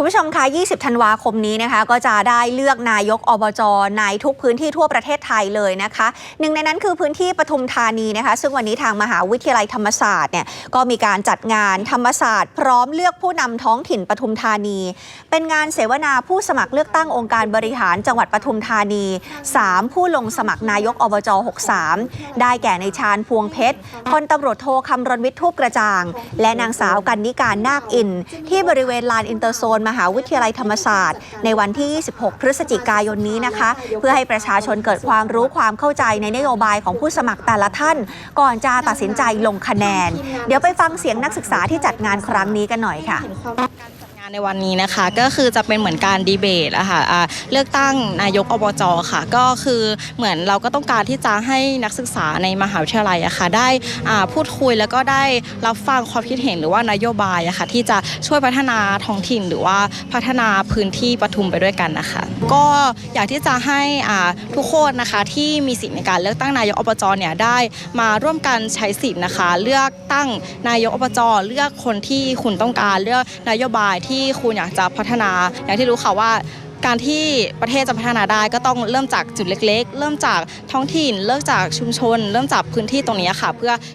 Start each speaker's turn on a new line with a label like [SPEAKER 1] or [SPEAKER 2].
[SPEAKER 1] คุณผู้ชมคะ 20 ธันวาคมนี้นะคะ ก็จะได้เลือกนายกอบจในทุกพื้นที่ทั่วประเทศไทยเลยนะคะ หนึ่งในนั้นคือพื้นที่ปทุมธานีนะคะ ซึ่งวันนี้ทางมหาวิทยาลัยธรรมศาสตร์เนี่ย ก็มีการจัดงานธรรมศาสตร์ พร้อมเลือกผู้นำท้องถิ่นปทุมธานี เป็นงานเสวนาผู้สมัครเลือกตั้งองค์การบริหารจังหวัดปทุมธานี 3 ผู้ลงสมัครนายกอบจ 63 ได้แก่ในชาญพวงเพชร พลตำรวจโทคำรณวิทย์ทูปกระจ่าง และนางสาวกันนิการนาคอิน ที่บริเวณลานอินเตอร์โซนมหาวิทยาลัยธรรมศาสตร์ ในวันที่ 26 พฤศจิกายนนี้นะคะ เพื่อให้ประชาชนเกิดความรู้ความเข้าใจในนโยบายของผู้สมัครแต่ละท่าน ก่อนจะตัดสินใจลงคะแนน เดี๋ยวไปฟังเสียงนักศึกษาที่จัดงานครั้งนี้กันหน่อยค่ะ
[SPEAKER 2] ในวันนี้นะคะก็คือจะเป็นเหมือนการดีเบตอะค่ะอ่าเลือกตั้งนายกอบจค่ะ ก็คือเหมือนเราก็ต้องการที่จะให้นักศึกษาในมหาวิทยาลัยอะค่ะได้อ่าพูดคุยแล้วก็ได้รับฟังความคิดเห็นหรือว่านโยบายอะค่ะที่จะช่วยพัฒนาท้องถิ่นหรือว่าพัฒนาพื้นที่ปทุมไปด้วยกันนะคะ ก็อยากที่จะให้อ่าทุกคนนะคะที่มีสิทธิ์ในการเลือกตั้งนายกอบจเนี่ยได้มาร่วมกันใช้สิทธิ์นะคะ เลือกตั้งนายกอบจเลือกคนที่คุณต้องการเลือกนโยบายที่ที่คุณอยากจะพัฒนา อย่างที่รู้ค่ะว่าการที่ประเทศจะพัฒนาได้ก็ต้องเริ่มจากจุดเล็ก ๆ เริ่มจากท้องถิ่น เริ่มจากชุมชน เริ่มจากพื้นที่ตรงนี้ค่ะ เพื่อ